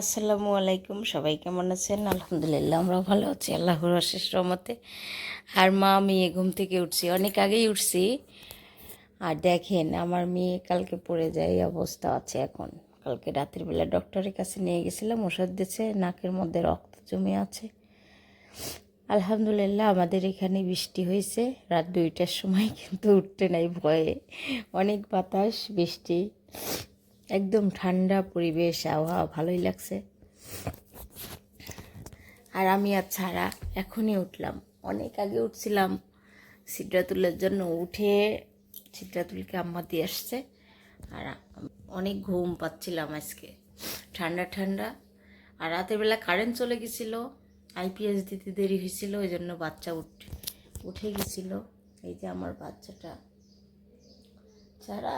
আসসালামু আলাইকুম। সবাই কেমন আছেন? আলহামদুলিল্লাহ আমরা ভালো আছি, আল্লাহর অশেষ রহমতে। আর মা মেয়ে ঘুম থেকে উঠছি, অনেক আগেই উঠছি। আর দেখেন, আমার মেয়ে কালকে পড়ে যায় অবস্থা আছে এখন। কালকে রাতের বেলা ডক্টরের কাছে নিয়ে গেছিলাম, ওষুধ দিচ্ছে নাকের মধ্যে রক্ত জমে আছে। আলহামদুলিল্লাহ, আমাদের এখানে বৃষ্টি হয়েছে, রাত দুইটার সময় কিন্তু উঠতে নাই ভয়ে। অনেক বাতাস, বৃষ্টি। একদম ঠান্ডা পরিবেশ, আবহাওয়া ভালোই লাগছে। আর আমি আর ছাড়া এখনই উঠলাম। অনেক আগে উঠছিলাম। সিদ্রাতুলের জন্য উঠে সিদ্রাতুলকে আম্মা দিয়ে আসছে। আর অনেক ঘুম পাচ্ছিলাম আজকে। ঠান্ডা ঠান্ডা। আর রাতের বেলা কারেন্ট চলে গেছিল। আইপিএস দিতে দেরি হয়েছিল ওই জন্য বাচ্চা উঠে উঠে গেছিল। এই যে আমার বাচ্চাটা। ছাড়া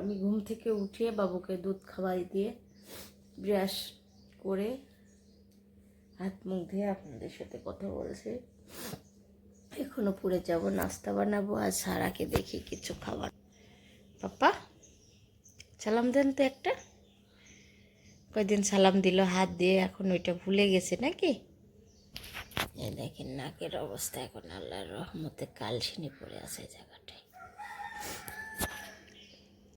আমি ঘুম থেকে উঠে বাবুকে দুধ খাওয়াই দিয়ে ব্রাশ করে হাত মুখ ধুয়ে আপনাদের সাথে কথা বলছি। এখনও পুরে যাব, নাস্তা বানাবো আর সারাকে দেখি কিছু খাবার। পাপা সালাম দেন তো একটা। কয়দিন সালাম দিল, হাত দিয়ে এখন ওইটা ভুলে গেছে নাকি? এই দেখেন নাকের অবস্থা, এখন আল্লাহর রহমতে কালসিনি পড়ে আছে এই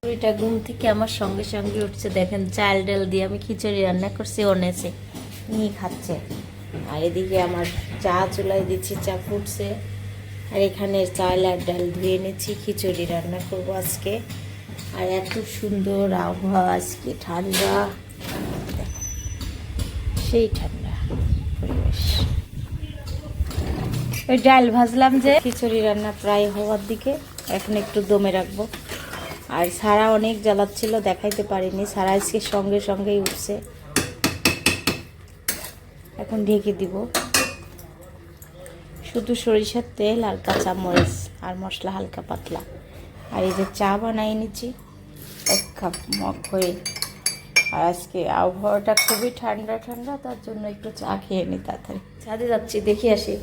ওইটা ঘুম থেকে আমার সঙ্গে সঙ্গে উঠছে, দেখেন চাল ডাল দিয়ে আমি খিচুড়ি রান্না করছি অনেছে নিয়ে খাচ্ছে। আর এদিকে আমার চা চুলাই দিচ্ছি, চা ফুটছে। আর এখানে চাল আর ডাল ধুয়ে নিচ্ছি খিচুড়ি রান্না করব আজকে। আর এত সুন্দর আবহাওয়া আজকে, ঠান্ডা। সেই ঠান্ডা পরিবেশ। ওই ডাল ভাজলাম যে, খিচুড়ি রান্না প্রায় হওয়ার দিকে, এখন একটু দমে রাখব। আর সারা অনেক জ্বালাচ্ছিল, দেখাইতে পারিনি। সারা আজকে সঙ্গে সঙ্গেই উঠছে। এখন ঢেকে দিব। শুধু সরিষার তেল আর কাঁচা মরিচ আর মশলা হালকা পাতলা। আর এই যে চা বানাই নিচ্ছি, এক কাপ মগ হয়ে। আর আজকে আবহাওয়াটা খুবই ঠান্ডা ঠান্ডা, তার জন্য একটু চা খেয়ে নিই তাড়াতাড়ি। ছাদে যাচ্ছি, দেখি আসি।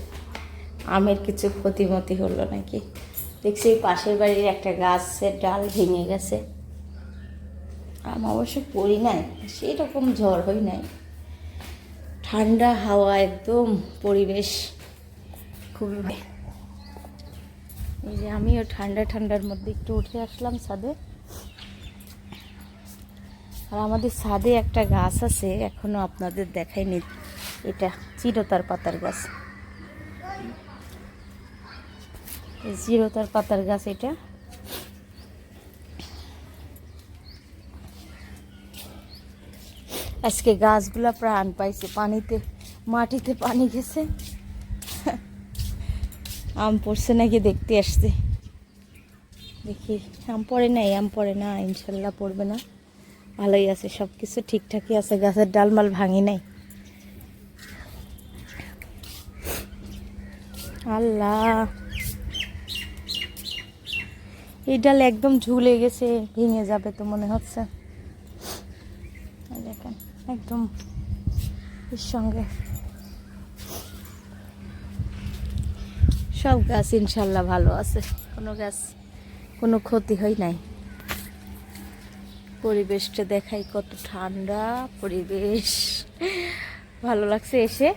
আমের কিছু ক্ষতিমতি হলো নাকি? দেখছি পাশের বাড়ির একটা গাছের ডাল ভেঙে গেছে। আম অবশ্য পড়ি নাই সেই রকম ঝড় হই নাই। ঠান্ডা হাওয়া একদম, পরিবেশ খুবই এই যে আমিও ঠান্ডা ঠান্ডার মধ্যে একটু উঠে আসলাম ছাদে। আর আমাদের ছাদে একটা গাছ আছে, এখনও আপনাদের দেখাইনি, এটা চিরতার পাতার গাছ। এই চিরতার পাতার গাছ এটা। আজকে গাছগুলা প্রাণ পাইছে, পানিতে, মাটিতে পানি গেছে। আম পড়ছে নাকি দেখতে আসছে। দেখি, আম পড়ে নাই, আম পড়ে না, ইনশাল্লাহ পড়বে না। ভালোই আছে সব কিছু ঠিকঠাকই আছে, গাছের ডালমাল ভাঙি নাই। আল্লাহ। এই ডাল একদম ঝুলে গেছে, ভেঙে যাবে তো মনে হচ্ছে। দেখেন, একদম এর সঙ্গে। সব গাছ ইনশাল্লাহ ভালো আছে। কোনো গাছ, কোনো ক্ষতি হয় নাই। পরিবেশটা দেখাই কত ঠান্ডা, পরিবেশ। ভালো লাগছে এসে।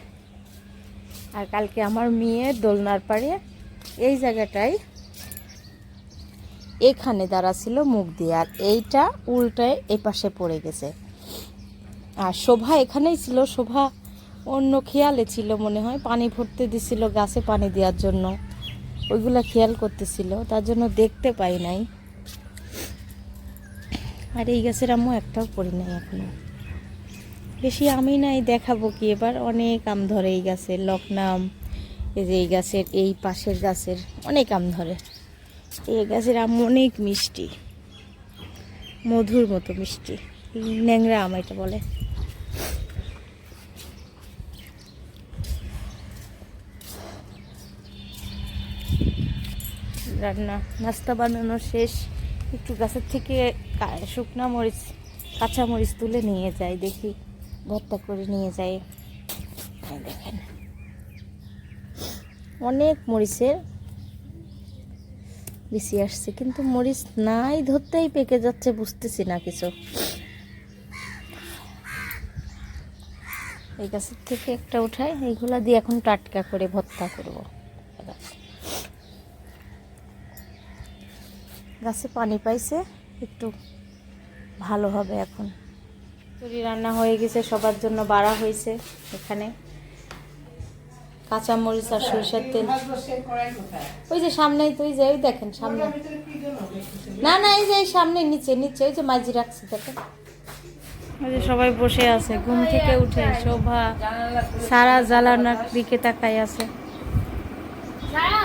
আর কালকে আমার মেয়ে দোলনার পাড়ে এই জায়গাটায় এখানে দাঁড়া ছিল মুখ দিয়ে, আর এইটা উল্টায় এ পাশে পড়ে গেছে। আর শোভা এখানেই ছিল, শোভা অন্য খেয়ালে ছিল মনে হয়, পানি ভরতে দিছিল গাছে পানি দেওয়ার জন্য। ওইগুলা খেয়াল করতেছিল, তার জন্য দেখতে পাই নাই। আর এই গাছের আম্মু একটাও পড়ি নাই এখনও। বেশি আমি নাই, দেখাবো কি এবার। অনেক আম ধরে এই গাছের, লকনাম, এই যে এই গাছের, এই পাশের গাছের, অনেক আম ধরে। এই গাছের আম অনেক মিষ্টি। মধুর মতো মিষ্টি। ন্যাংরা আম এটা বলে। রান্না, নাস্তা বানানো শেষ। একটু গাছের থেকে শুকনা মরিচ, কাঁচা মরিচ তুলে নিয়ে যাই, দেখি ভর্তা করে নিয়ে এই দেখেন। অনেক মরিচের বেশি আসছে, কিন্তু মরিচ নাই ধরতেই পেকে যাচ্ছে, বুঝতেছি না কিছু। এই গাছের থেকে একটা উঠাই, এইগুলা দিয়ে এখন টাটকা করে ভর্তা করব। গাছে পানি পাইছে, একটু ভালো হবে এখন। তরি রান্না হয়ে গেছে, সবার জন্য বাড়া হয়েছে এখানে। কাঁচামরিচ আর সরিষার তেল। ওই যে সামনেই তো ওই যে ওই দেখেন সামনে। না না এই যে এই সামনে নিচে নিচে ওই যে মাঝি রাখছি দেখেন। ওই যে সবাই বসে আছে ঘুম থেকে উঠে শোভা সারা জ্বালানার দিকে তাকাই আছে। সারা?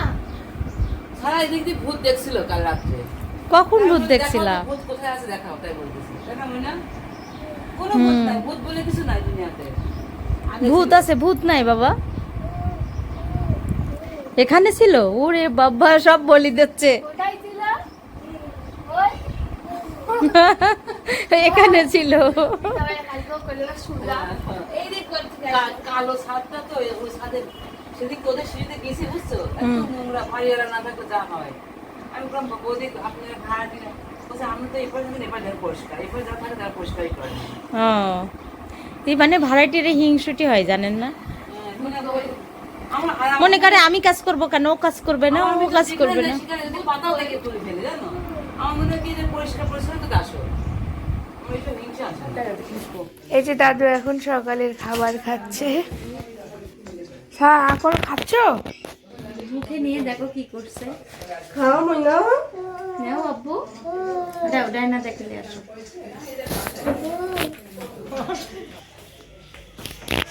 ভূত দেখছিল কখন ভূত দেখছিলা? দেখাও তো, ভূত কোথায় আছে দেখাও তাই বলতেছি। দেখা কোনো ভূত নাই ভূত বলে কিছু নাই দুনিয়াতে। ভূত আছে ভূত নাই বাবা। এখানে ছিল? ওরে বাবা সব বলি দিচ্ছে। এখানে ছিল? কালো ছাদটা তো ওই ছাদের সেদিক তোদের সিঁড়িতে গেছি বুঝছ এত নোংরা ভাইয়েরা না? থাকলে যা হয় আমি বললাম বৌদি আপনারা ভাড়া দিলেন বলছে আমি তো এরপর থাকেন এবার যারা পরিষ্কার এরপর যারা থাকে তারা পরিষ্কারই করে ও এই মানে ভাড়াটির হিংসুটি হয় জানেন না হ্যাঁ, মনে করো আমি কাজ করব কেন? ও কাজ করবে না ও কাজ করবে না। এই যে দাদু এখন সকালের খাবার খাচ্ছে। হ্যাঁ এখন খাচ্ছ? মুখে নিয়ে দেখো কি করছে। খাও মইনা নাও আব্বু। দাও ডাইনা দেখলে আসো।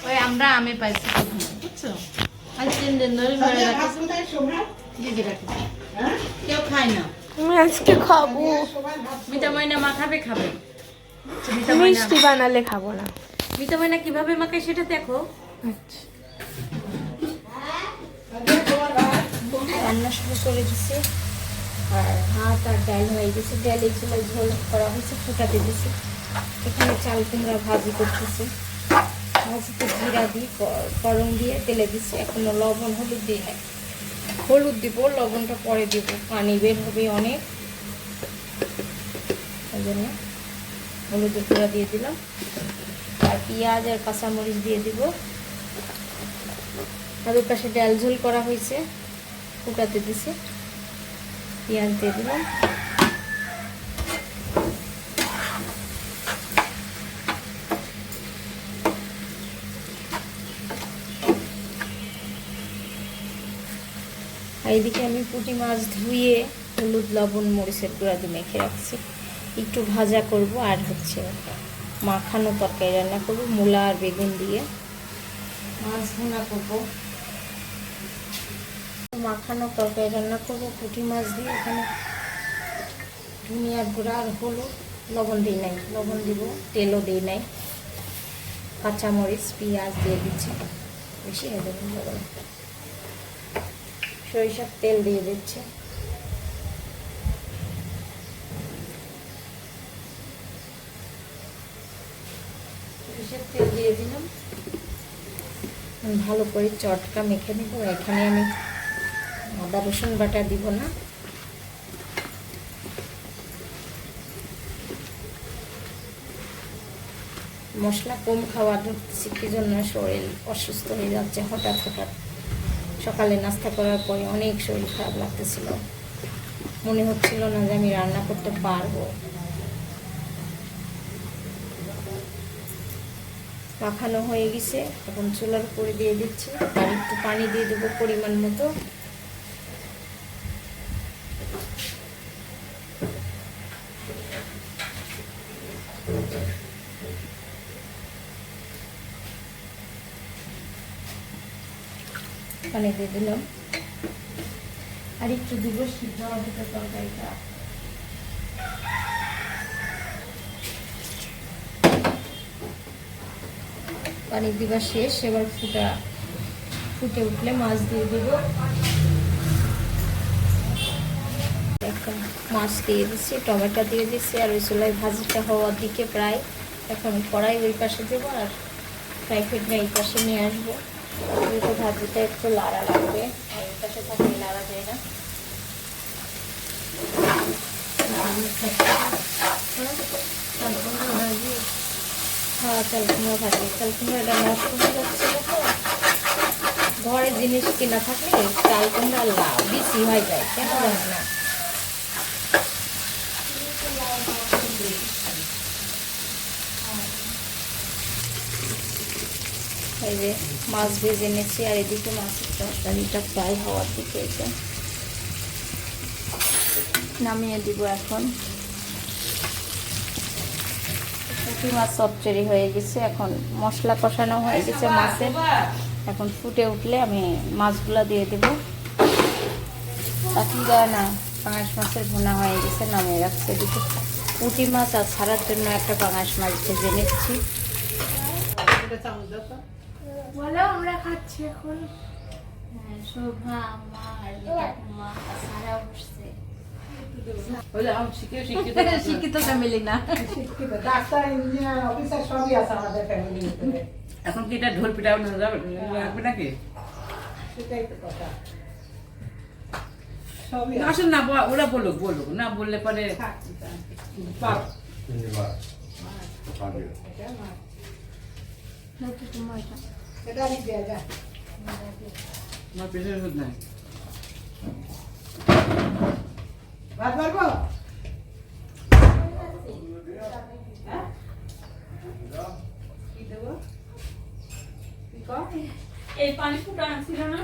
ওই আমরা আমি পাইছি। বুঝছ? আজ তিন দিন ধরে ঘরে রাখি কেউ খায় না। আমি আজকে খাব। মিতা ময়না মা খাবে খাবে। আচ্ছা, মিষ্টি বানালে খাব না। মিতা ময়না কীভাবে মাখায় সেটা দেখো। আচ্ছা। রান্না শুরু করে দিছে। আর ভাত আর ডাল হয়ে গেছে। ডাল এগুলো ঝোল করা হয়েছে ফুটাতে দিছে। এখানে চাল কুমড়া ভাজি করতেছে। ভাজিতে জিরা ক- করং দিয়ে তেলে দিচ্ছে। এখনও লবণ, হলুদ দিয়ে নাই। হলুদ দিব, লবণটা পরে দিব। পানি বের হবে অনেক। ওই জন্য হলুদের গুঁড়া দিয়ে দিলাম। আর পেঁয়াজ আর কাঁচামরিচ দিয়ে দিব। আর ওই পাশে ডাল ঝোল করা হয়েছে। ফুটাতে দিছে। পেঁয়াজ দিয়ে দিলাম। আর এদিকে আমি পুঁটি মাছ ধুয়ে হলুদ লবণ মরিচের গুঁড়া দিয়ে মেখে রাখছি। একটু ভাজা করব আর হচ্ছে মাখানো তরকারি রান্না করব মূলা আর বেগুন দিয়ে। মাছ ভুনা করব। মাখানো তরকারি রান্না করব পুঁটি মাছ দিয়ে এখানে ধনিয়ার গুঁড়া আর হলুদ লবণ দিই নাই। লবণ দিব তেলও দিই নাই। কাঁচামরিচ পেঁয়াজ দিয়ে দিচ্ছি। বেশি হয়ে যাবে লবণ। সরিষার তেল দিয়ে দিচ্ছে। সরিষার তেল দিয়ে দিলাম। ভালো করে চটকা মেখে নেব। এখানে আমি আদা, রসুন বাটা দিব না। মশলা কম খাওয়ার কি জন্য শরীর অসুস্থ হয়ে যাচ্ছে হঠাৎ হঠাৎ। সকালে নাস্তা করার পরে অনেক শরীর খারাপ লাগতেছিল। মনে হচ্ছিল না যে আমি রান্না করতে পারব। মাখানো হয়ে গেছে, এখন চুলার উপরে দিয়ে দিচ্ছি। আর একটু পানি দিয়ে দেবো পরিমাণ মতো। পানি দিয়ে দিলাম। আর একটু দিব সিদ্ধ হবে তরকারিটা। পানি দিবা শেষ, এবার ফুটা ফুটে উঠলে মাছ দিয়ে দেব। মাছ দিয়ে দিচ্ছি টমেটো দিয়ে দিচ্ছি আর ওই চুলায় ভাজিটা হওয়ার দিকে প্রায় এখন কড়াই ওই পাশে দেবো আর ফ্রাই প্যানটা এই পাশে নিয়ে আসব। যেহেতু ভাজিটা একটু লাড়া লাগবে হ্যাঁ ঘরে জিনিস কেনা থাকলে চাল কুমড়া লাভ বেশি হয়ে যায়, কেন না? এই যে মাছ ভেজে এনেছি আর এদিকে মাছের তরকারিটা ফ্রাই হওয়ার দিকে এসে নামিয়ে দিব এখন। পুঁটি মাছ চচ্চড়ি হয়ে গেছে। এখন মশলা কষানো হয়ে গেছে মাছের এখন ফুটে উঠলে আমি মাছগুলা দিয়ে দেব। এখন যায় না, পাঙাশ মাছের ভুনা হয়ে গেছে, নামিয়ে রাখছে এদিকে। পুঁটি মাছ আর ছাড়ার জন্য একটা পাঙাশ মাছ ভেজে নিচ্ছি। বলো আমরা খাচ্ছি এখন। হ্যাঁ, শোভা আমার মা সারা বসছে বলে আমি শিখে শিক্ষিত শিক্ষিত ফ্যামিলি না। ডাক্তার ইঞ্জিনিয়ার অফিসার সবই আছে আমাদের ফ্যামিলির এখন কি এটা ঢোল যাবে? লাগবে নাকি? সেটাই তো কথা। সবই আছে আসুন না ওরা বলুক বলুক। না বললে পরে থাকছি তা। পাপ এটা মাছ। এটা আমি দেয়া যায় আমার পেশেন্ট ওষুধ নাই ভাত পারব এই পানি ফুটা আনছিল না?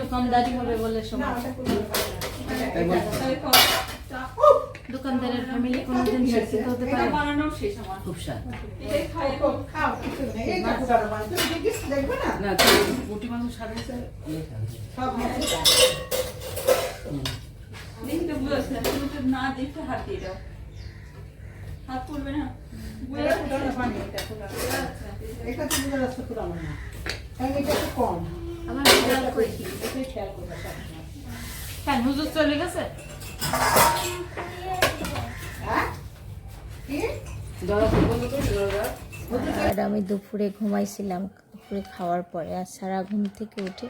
দোকানদারি হবে বলে সময় দোকানদারের ফ্যামিলি কোনোদিন শিক্ষিত হতে পারে। বানানো শেষ আমার খুব স্বাদ। না? হয়েছে? ইয়ে না হাত দিয়ে দাও। হাত না? এটা না। এটা একটু কম। আমার খেয়াল খেয়াল করবে হ্যাঁ হুজুর চলে গেছে? আর আমি দুপুরে ঘুমাইছিলাম, দুপুরে খাওয়ার পরে, আর সারা ঘুম থেকে উঠে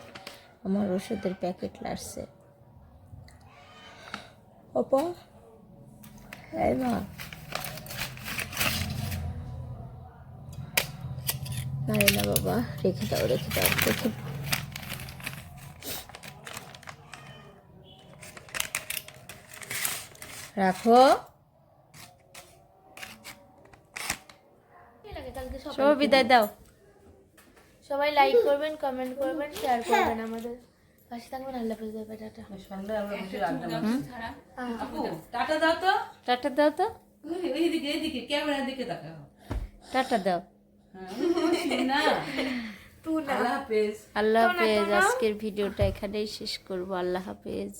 আমার ওষুধের প্যাকেট লাগছে বাবা, রেখে দাও রেখে দাও। রেখে রাখো। সব বিদায় দাও। সবাই লাইক করবেন কমেন্ট করবেন শেয়ার করবেন আমাদের। পাশে থাকবেন আল্লাহ হাফেজ বাই টাটা। টাটা দাও তো। টাটা দাও তো। এইদিকে এইদিকে ক্যামেরার দিকে তাকাও। টাটা দাও। হ্যাঁ, আল্লাহ হাফেজ। আল্লাহ হাফেজ আজকের ভিডিওটা এখানেই শেষ করব। আল্লাহ হাফেজ।